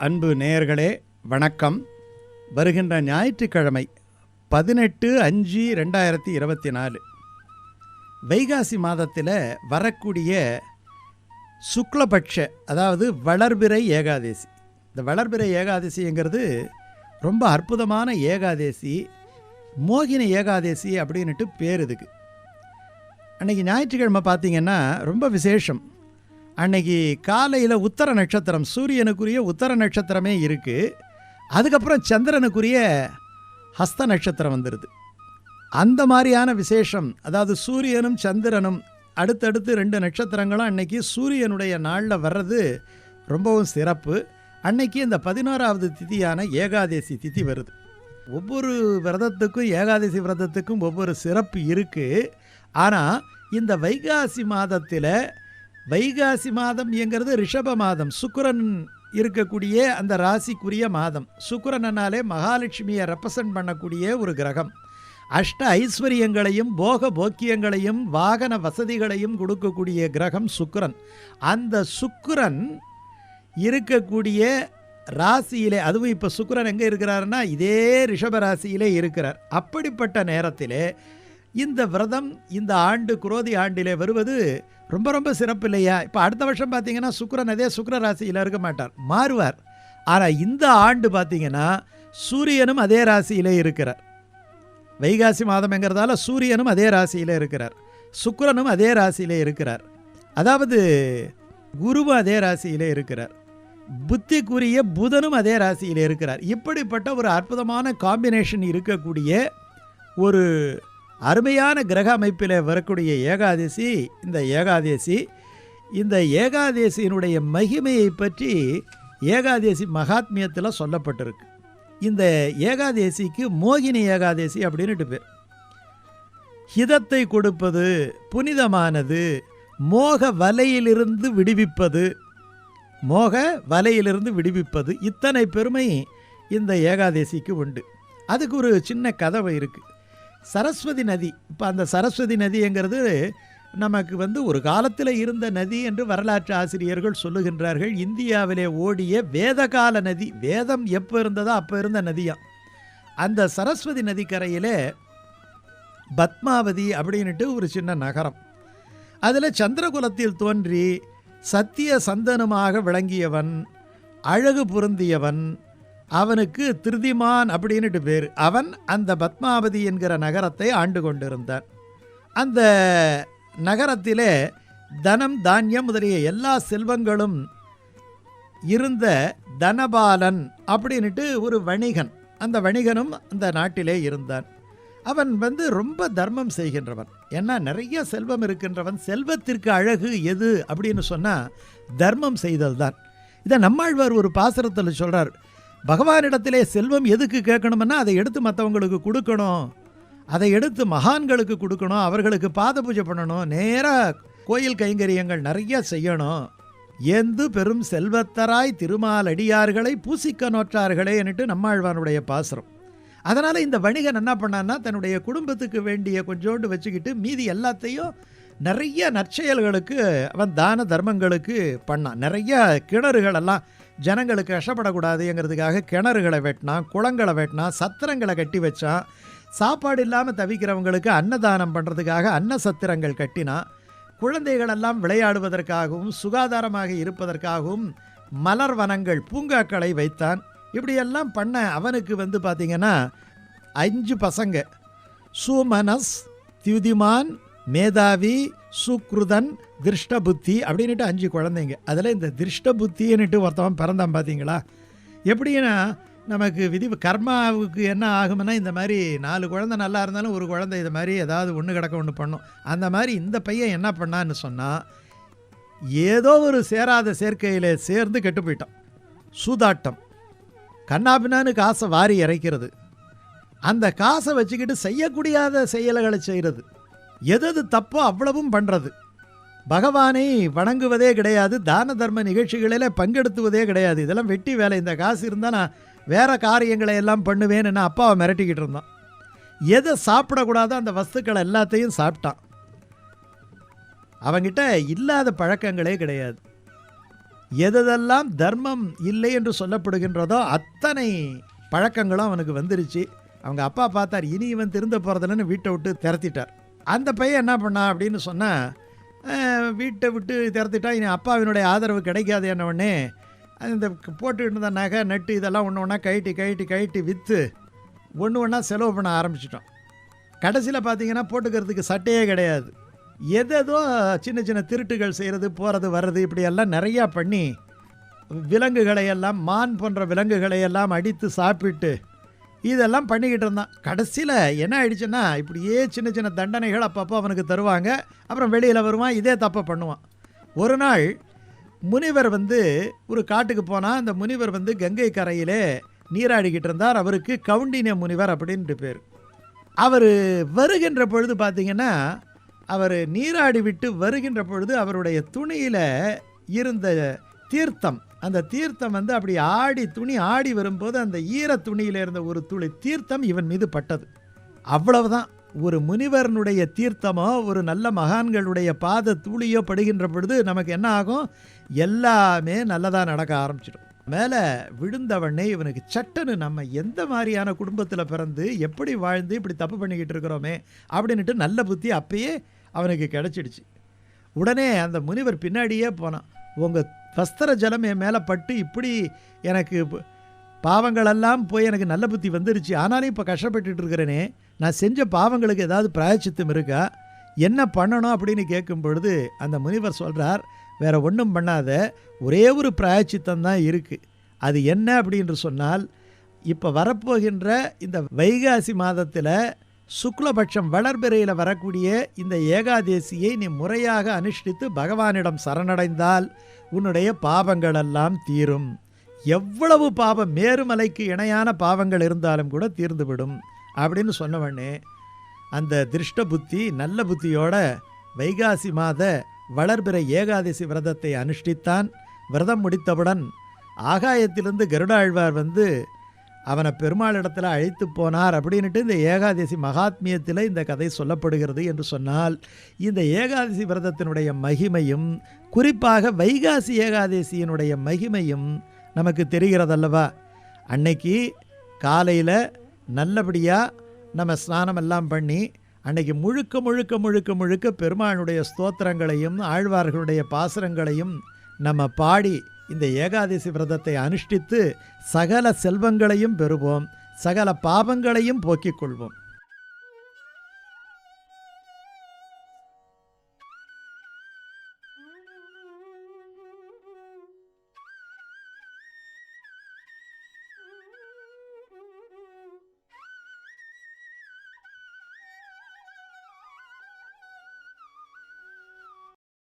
அன்பு நேயர்களே வணக்கம். வருகின்ற ஞாயிற்றுக்கிழமை பதினெட்டு அஞ்சு ரெண்டாயிரத்தி இருபத்தி நாலு. வைகாசி மாதத்தில் வரக்கூடிய சுக்லபட்ச அதாவது வளர்பிறை ஏகாதேசி. இந்த வளர்பிறை ஏகாதசிங்கிறது ரொம்ப அற்புதமான ஏகாதேசி மோகினி ஏகாதேசி அப்படின்னுட்டு பேர் இதுக்கு. அன்றைக்கி ஞாயிற்றுக்கிழமை பார்த்திங்கன்னா ரொம்ப விசேஷம். அன்னைக்கு காலையில் உத்தர நட்சத்திரம் சூரியனுக்குரிய உத்தர நட்சத்திரமே இருக்குது அதுக்கப்புறம் சந்திரனுக்குரிய ஹஸ்த நட்சத்திரம் வந்துடுது அந்த மாதிரியான விசேஷம் அதாவது சூரியனும் சந்திரனும் அடுத்தடுத்து ரெண்டு நட்சத்திரங்களும் அன்னைக்கு சூரியனுடைய நாளில் வர்றது ரொம்பவும் சிறப்பு. அன்னைக்கு இந்த பதினோராவது திதியான ஏகாதேசி திதி வருது. ஒவ்வொரு விரதத்துக்கும் ஏகாதசி விரதத்துக்கும் ஒவ்வொரு சிறப்பு இருக்குது ஆனால் இந்த வைகாசி மாதத்தில் வைகாசி மாதம் என்கிறது ரிஷப மாதம். சுக்கிரன் இருக்கக்கூடிய அந்த ராசிக்குரிய மாதம். சுக்கிரனாலே மகாலட்சுமியை ரெப்ரசன்ட் பண்ணக்கூடிய ஒரு கிரகம். அஷ்ட ஐஸ்வர்யங்களையும் போக போக்கியங்களையும் வாகன வசதிகளையும் கொடுக்கக்கூடிய கிரகம் சுக்கிரன். அந்த சுக்கிரன் இருக்கக்கூடிய ராசியிலே அதுவும் இப்போ சுக்கிரன் எங்கே இருக்கிறாருன்னா இதே ரிஷப ராசியிலே இருக்கிறார். அப்படிப்பட்ட நேரத்திலே இந்த விரதம் இந்த ஆண்டு குரோதி ஆண்டிலே வருவது ரொம்ப ரொம்ப சிறப்பு இல்லையா? இப்போ அடுத்த வருஷம் பார்த்தீங்கன்னா சுக்கரன் அதே சுக்கர ராசியில் இருக்க மாட்டார். மாறுவார். ஆனால் இந்த ஆண்டு பார்த்தீங்கன்னா சூரியனும் அதே ராசியிலே இருக்கிறார். வைகாசி மாதம்ங்கிறதால சூரியனும் அதே ராசியிலே இருக்கிறார். சுக்கரனும் அதே ராசியிலே இருக்கிறார். அதாவது குருவும் அதே ராசியிலே இருக்கிறார். புத்திக்குரிய புதனும் அதே ராசியில் இருக்கிறார். இப்படிப்பட்ட ஒரு அற்புதமான காம்பினேஷன் இருக்கக்கூடிய ஒரு அருமையான கிரக அமைப்பில் வரக்கூடிய ஏகாதசி இந்த ஏகாதசி இந்த ஏகாதசியினுடைய மகிமையை பற்றி ஏகாதசி மகாத்மியத்தில் சொல்லப்பட்டிருக்கு. இந்த ஏகாதேசிக்கு மோகினி ஏகாதேசி அப்படின்னுட்டு பேர். ஹிதத்தை கொடுப்பது புனிதமானது மோக வலையிலிருந்து விடுவிப்பது மோக வலையிலிருந்து விடுவிப்பது இத்தனை பெருமை இந்த ஏகாதேசிக்கு உண்டு. அதுக்கு ஒரு சின்ன கதவை இருக்குது சரஸ்வதி நதி. இப்போ அந்த சரஸ்வதி நதிங்கிறது நமக்கு வந்து ஒரு காலத்தில் இருந்த நதி என்று வரலாற்று ஆசிரியர்கள் சொல்லுகின்றார்கள். இந்தியாவிலே ஓடிய வேதகால நதி. வேதம் எப்போ இருந்ததோ அப்போ இருந்த நதியாம் அந்த சரஸ்வதி நதிக்கரையிலே பத்மாவதி அப்படின்ட்டு ஒரு சின்ன நகரம். அதில் சந்திரகுலத்தில் தோன்றி சத்திய சந்தனமாக விளங்கியவன் அழகு பொருந்தியவன் அவனுக்கு திருதிமான் அப்படின்னுட்டு பேர். அவன் அந்த பத்மாவதி என்கிற நகரத்தை ஆண்டு கொண்டிருந்தான். அந்த நகரத்திலே தனம் தானியம் முதலிய எல்லா செல்வங்களும் இருந்த தனபாலன் அப்படின்னுட்டு ஒரு வணிகன். அந்த வணிகனும் அந்த நாட்டிலே இருந்தான். அவன் வந்து ரொம்ப தர்மம் செய்கின்றவன். ஏன்னா நிறைய செல்வம் இருக்கின்றவன். செல்வத்திற்கு அழகு எது அப்படின்னு சொன்னால் தர்மம் செய்தல் தான் இதை நம்மாழ்வார் ஒரு பாசுரத்தில் சொல்கிறார் பகவானிடத்திலே செல்வம் எதுக்கு கேட்கணும்னா அதை எடுத்து மற்றவங்களுக்கு கொடுக்கணும். அதை எடுத்து மகான்களுக்கு கொடுக்கணும். அவர்களுக்கு பாத பூஜை பண்ணணும். நேராக கோயில் கைங்கரியங்கள் நிறைய செய்யணும். எந்து பெரும் செல்வத்தராய் திருமாலடியார்களை பூசிக்க நோற்றார்களேன்னுட்டு நம்மாழ்வானுடைய பாசுரம். அதனால் இந்த வணிகன் என்ன பண்ணான்னா தன்னுடைய குடும்பத்துக்கு வேண்டிய கொஞ்சோண்டு வச்சுக்கிட்டு மீதி எல்லாத்தையும் நிறைய நற்செயல்களுக்கு அவன் தான தர்மங்களுக்கு பண்ணான். நிறைய கிணறுகளெல்லாம் ஜனங்களுக்கு கஷ்டப்படக்கூடாதுங்கிறதுக்காக கிணறுகளை வெட்டினான் குளங்களை வெட்டினான் சத்திரங்களை கட்டி வச்சான் சாப்பாடு இல்லாமல் தவிக்கிறவங்களுக்கு அன்னதானம் பண்ணுறதுக்காக அன்ன சத்திரங்கள் கட்டினான் குழந்தைகளெல்லாம் விளையாடுவதற்காகவும் சுகாதாரமாக இருப்பதற்காகவும் மலர் வனங்கள் பூங்காக்களை வைத்தான். இப்படியெல்லாம் பண்ண அவனுக்கு வந்து பார்த்திங்கன்னா அஞ்சு பசங்க. சுமனஸ் தியுதிமான் மேதாவி சுக்ருதன் திருஷ்ட புத்தி அப்படின்னுட்டு அஞ்சு குழந்தைங்க. அதில் இந்த திருஷ்ட புத்தின்னுட்டு ஒருத்தவன் பிறந்தான் பார்த்தீங்களா? எப்படின்னா நமக்கு விதி கர்மாவுக்கு என்ன ஆகும்னா இந்த மாதிரி நாலு குழந்தை நல்லா இருந்தாலும் ஒரு குழந்தை இது மாதிரி ஏதாவது ஒன்று கிடக்க ஒன்று பண்ணும். அந்த மாதிரி இந்த பையன் என்ன பண்ணான்னு சொன்னால் ஏதோ ஒரு சேராத சேர்க்கையில் சேர்ந்து கெட்டு போயிட்டான். சூதாட்டம். கண்ணாபின்னான்னு காசை வாரி இறைக்கிறது. அந்த காசை வச்சுக்கிட்டு செய்யக்கூடியாத செயல்களை செய்கிறது. எதது தப்போ அவ்வளவும் பண்ணுறது பகவானை வணங்குவதே கிடையாது தான தர்ம நிகழ்ச்சிகளில் பங்கெடுத்துவதே கிடையாது. இதெல்லாம் வெட்டி வேலை. இந்த காசு இருந்தால் நான் வேறு காரியங்களை எல்லாம் பண்ணுவேன்னு நான் அப்பாவை மிரட்டிக்கிட்டு இருந்தான். எதை சாப்பிடக்கூடாதோ அந்த வஸ்துக்களை எல்லாத்தையும் சாப்பிட்டான். அவங்கிட்ட இல்லாத பழக்கங்களே கிடையாது. எதெல்லாம் தர்மம் இல்லை என்று சொல்லப்படுகின்றதோ அத்தனை பழக்கங்களும் அவனுக்கு வந்துருச்சு. அவங்க அப்பா பார்த்தார் இனி இவன் திருந்த போகிறதில்லன்னு வீட்டை விட்டு திரத்திட்டார் அந்த பையன் என்ன பண்ணான் அப்படின்னு சொன்னால் வீட்டை விட்டு திறத்திட்டா இனி அப்பாவினுடைய ஆதரவு கிடைக்காது என்ன இந்த போட்டுக்கிட்டு இருந்த நகை நட்டு இதெல்லாம் ஒன்று ஒன்றா கழட்டி கழட்டி கழட்டி விற்று ஒன்று ஒன்றா செலவு பண்ண ஆரம்பிச்சிட்டோம். கடைசியில் பார்த்தீங்கன்னா போட்டுக்கிறதுக்கு சட்டையே கிடையாது. எதோ சின்ன சின்ன திருட்டுகள் செய்கிறது போகிறது வர்றது இப்படியெல்லாம் நிறையா பண்ணி விலங்குகளையெல்லாம் மான் போன்ற விலங்குகளையெல்லாம் அடித்து சாப்பிட்டு இதெல்லாம் பண்ணிக்கிட்டு இருந்தான். கடைசியில் என்ன ஆயிடுச்சுன்னா இப்படியே சின்ன சின்ன தண்டனைகள் அப்பப்போ அவனுக்கு தருவாங்க. அப்புறம் வெளியில் வருவான் இதே தப்பை பண்ணுவான். ஒரு நாள் முனிவர் வந்து ஒரு காட்டுக்கு போனால் அந்த முனிவர் வந்து கங்கை கரையிலே நீராடிக்கிட்டு இருந்தார். அவருக்கு கவுண்டினிய முனிவர் அப்படின்ட்டு பேர். அவர் வருகின்ற பொழுது பார்த்திங்கன்னா அவர் நீராடி விட்டு வருகின்ற பொழுது அவருடைய துணியில் இருந்த தீர்த்தம் அந்த தீர்த்தம் வந்து அப்படி ஆடி துணி ஆடி வரும்போது அந்த ஈர துணியில் இருந்த ஒரு துளி தீர்த்தம் இவன் மீது பட்டது. அவ்வளவுதான். ஒரு முனிவரனுடைய தீர்த்தமோ ஒரு நல்ல மகான்களுடைய பாத தூளியோ படுகின்ற பொழுது நமக்கு என்ன ஆகும்? எல்லாமே நல்லதாக நடக்க ஆரம்பிச்சிடும். மேலே விழுந்தவனே இவனுக்கு சட்டன்னு நம்ம எந்த மாதிரியான குடும்பத்தில் பிறந்து எப்படி வாழ்ந்து இப்படி தப்பு பண்ணிக்கிட்டு இருக்கிறோமே அப்படின்ட்டு நல்ல புத்தி அப்பயே அவனுக்கு கிடச்சிடுச்சு. உடனே அந்த முனிவர் பின்னாடியே போனான். உங்கள் வஸ்திர ஜலம் என் மேலே பட்டு இப்படி எனக்கு பாவங்களெல்லாம் போய் எனக்கு நல்ல புத்தி வந்துருச்சு. ஆனாலும் இப்போ கஷ்டப்பட்டுட்டு இருக்கிறேனே. நான் செஞ்ச பாவங்களுக்கு ஏதாவது பிராயச்சித்தம் இருக்கா? என்ன பண்ணணும் அப்படின்னு கேட்கும் பொழுது அந்த முனிவர் சொல்கிறார் வேறு ஒன்றும் பண்ணாத. ஒரே ஒரு பிராயச்சித்தம் தான் இருக்குது அது என்ன? அப்படின்னு சொன்னால் இப்போ வரப்போகின்ற இந்த வைகாசி மாதத்தில் சுக்லபட்சம் வளர்பிறையில் வரக்கூடிய இந்த ஏகாதேசியை நீ முறையாக அனுஷ்டித்து பகவானிடம் சரணடைந்தால் உன்னுடைய பாவங்களெல்லாம் தீரும். எவ்வளவு பாவம் மேருமலைக்கு இணையான பாவங்கள் இருந்தாலும் கூட தீர்ந்துவிடும். அப்படின்னு சொன்னவொடனே அந்த திருஷ்ட புத்தி நல்ல புத்தியோட வைகாசி மாத வளர்பிறை ஏகாதசி விரதத்தை அனுஷ்டித்தான். விரதம் முடித்தவுடன் ஆகாயத்திலிருந்து கருடாழ்வார் வந்து அவனை பெருமாளிடத்தில் அழைத்து போனார் அப்படின்ட்டு இந்த ஏகாதசி மகாத்மியத்தில் இந்த கதை சொல்லப்படுகிறது என்று சொன்னால் இந்த ஏகாதசி விரதத்தினுடைய மகிமையும் குறிப்பாக வைகாசி ஏகாதசியினுடைய மகிமையும் நமக்கு தெரிகிறதல்லவா? அன்னைக்கு காலையில் நல்லபடியாக நம்ம ஸ்நானம் எல்லாம் பண்ணி அன்னைக்கு முழுக்க முழுக்க முழுக்க முழுக்க பெருமானுடைய ஸ்தோத்திரங்களையும் ஆழ்வார்களுடைய பாசுரங்களையும் நம்ம பாடி இந்த ஏகாதசி விரதத்தை அனுஷ்டித்து சகல செல்வங்களையும் பெறுவோம். சகல பாபங்களையும் போக்கிக் கொள்வோம்.